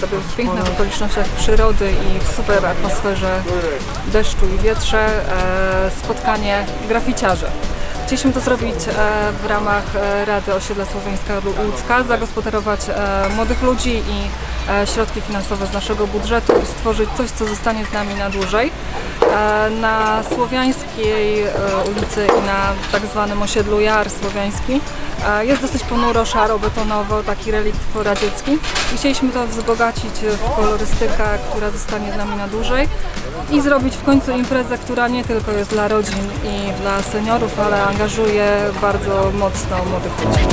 sobie w pięknych okolicznościach przyrody i w super atmosferze deszczu i wietrze e, spotkanie graficiarzy. Chcieliśmy to zrobić e, w ramach e, Rady Osiedla Słowiańska Łódzka, zagospodarować młodych ludzi i środki finansowe z naszego budżetu i stworzyć coś, co zostanie z nami na dłużej. E, Na Słowiańskiej e, ulicy i na tak zwanym osiedlu Jar Słowiański e, jest dosyć ponuro, szaro, betonowo, taki relikt poradziecki chcieliśmy to wzbogacić w kolorystykę, która zostanie z nami na dłużej i zrobić w końcu imprezę, która nie tylko jest dla rodzin i dla seniorów, ale angażuje bardzo mocno młodych ludzi.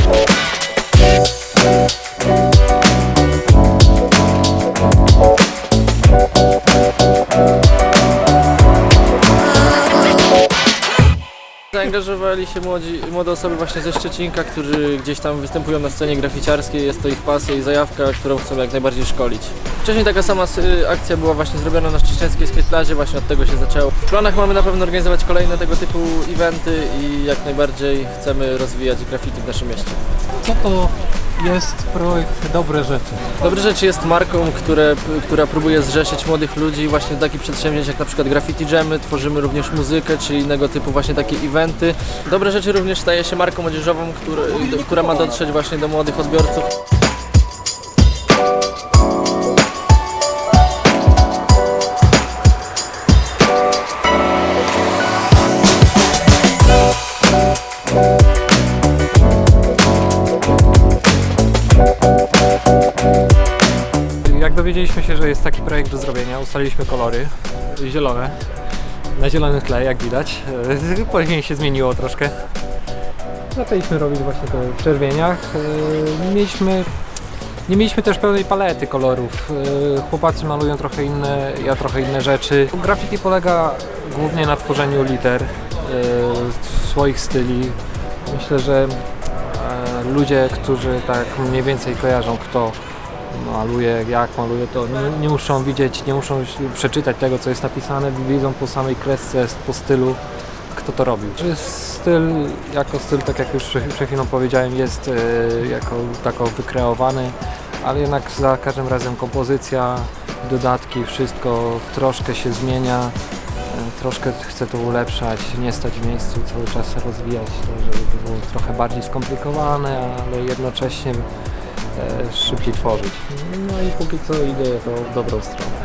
Zaangażowali się młodzi, młode osoby właśnie ze Szczecinka, którzy gdzieś tam występują na scenie graficiarskiej, jest to ich pasja i zajawka, którą chcą jak najbardziej szkolić. Wcześniej taka sama y, akcja była właśnie zrobiona na szczecińskiej skateplazie, właśnie od tego się zaczęło. W planach mamy na pewno organizować kolejne tego typu eventy i jak najbardziej chcemy rozwijać graffiti w naszym mieście. Co to jest projekt Dobre Rzeczy? Dobre Rzeczy jest marką, które, która próbuje zrzeszyć młodych ludzi właśnie do takich przedsięwzięć jak na przykład graffiti jamy, tworzymy również muzykę czy innego typu właśnie takie eventy. Dobre Rzeczy również staje się marką młodzieżową, który, która ma dotrzeć właśnie do młodych odbiorców. Dowiedzieliśmy się, że jest taki projekt do zrobienia, ustaliliśmy kolory zielone. Na zielonym tle, jak widać. E, Później się zmieniło troszkę. Zaczęliśmy robić właśnie to w czerwieniach. E, Mieliśmy, nie mieliśmy też pełnej palety kolorów. E, Chłopacy malują trochę inne, ja trochę inne rzeczy. Graffiti polega głównie na tworzeniu liter, swoich styli. Myślę, że ludzie, którzy tak mniej więcej kojarzą kto maluje, jak maluje, to nie, nie muszą widzieć, nie muszą przeczytać tego, co jest napisane, widzą po samej kresce, po stylu, kto to robił. Czy styl, jako styl, tak jak już przed chwilą powiedziałem, jest e, jako tako wykreowany, ale jednak za każdym razem kompozycja, dodatki, wszystko troszkę się zmienia. E, Troszkę chcę to ulepszać, nie stać w miejscu, cały czas rozwijać to, żeby to było trochę bardziej skomplikowane, ale jednocześnie szybciej tworzyć. No i póki co idę tą dobrą stronę.